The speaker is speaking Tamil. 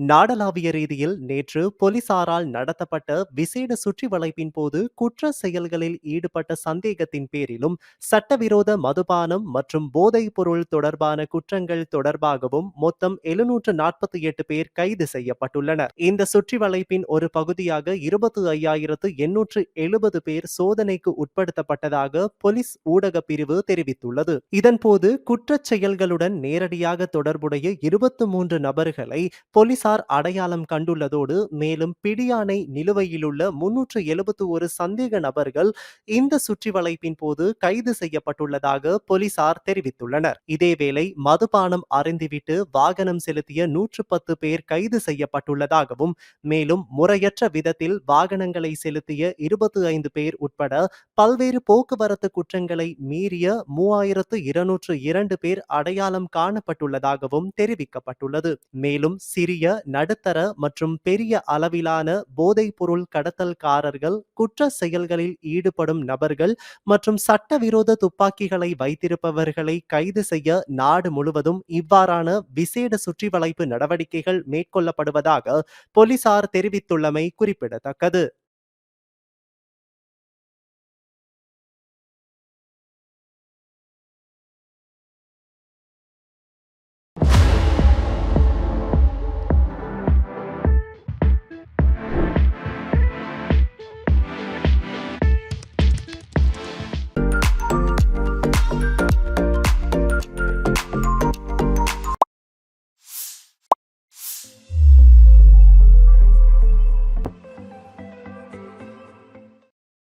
நாடளாவிய ரீதியில் நேற்று போலீசாரால் நடத்தப்பட்ட விசேட சுற்றி வளைப்பின் போது குற்ற செயல்களில் ஈடுபட்ட சந்தேகத்தின் பேரிலும் சட்டவிரோத மதுபானம் மற்றும் போதைப் பொருள் தொடர்பான குற்றங்கள் தொடர்பாகவும் மொத்தம் எழுநூற்று நாற்பத்தி எட்டு பேர் கைது செய்யப்பட்டுள்ளனர். இந்த சுற்றி வளைப்பின் ஒரு பகுதியாக இருபத்தி ஐயாயிரத்து எண்ணூற்று எழுபது பேர் சோதனைக்கு உட்படுத்தப்பட்டதாக போலீஸ் ஊடக பிரிவு தெரிவித்துள்ளது. இதன்போது குற்றச் செயல்களுடன் நேரடியாக தொடர்புடைய இருபத்து மூன்று நபர்களை போலீசார் போலீசார் அடையாளம் கண்டுள்ளதோடு மேலும் பிடியானை நிலுவையிலுள்ள முன்னூற்று எழுபத்தி ஒரு சந்தேக நபர்கள் இந்த சுற்றி வளைப்பின் போது கைது செய்யப்பட்டுள்ளதாக போலீசார் தெரிவித்துள்ளனர். இதேவேளை மதுபானம் அருந்திவிட்டு வாகனம் செலுத்திய நூற்று பத்து பேர் கைது செய்யப்பட்டுள்ளதாகவும் மேலும் முறையற்ற விதத்தில் வாகனங்களை செலுத்திய இருபத்தி ஐந்து பேர் உட்பட பல்வேறு போக்குவரத்து குற்றங்களை மீறிய மூவாயிரத்து இருநூற்று இரண்டு பேர் அடையாளம் காணப்பட்டுள்ளதாகவும் தெரிவிக்கப்பட்டுள்ளது. மேலும் சிறிய நடுத்தர மற்றும் பெரிய அளவிலான போதைப்பொருள் கடத்தல்காரர்கள் குற்ற செயல்களில் ஈடுபடும் நபர்கள் மற்றும் சட்டவிரோத துப்பாக்கிகளை வைத்திருப்பவர்களை கைது செய்ய நாடு முழுவதும் இவ்வாறான விசேட சுற்றி வளைப்பு நடவடிக்கைகள் மேற்கொள்ளப்படுவதாக போலீசார் தெரிவித்துள்ளமை குறிப்பிடத்தக்கது.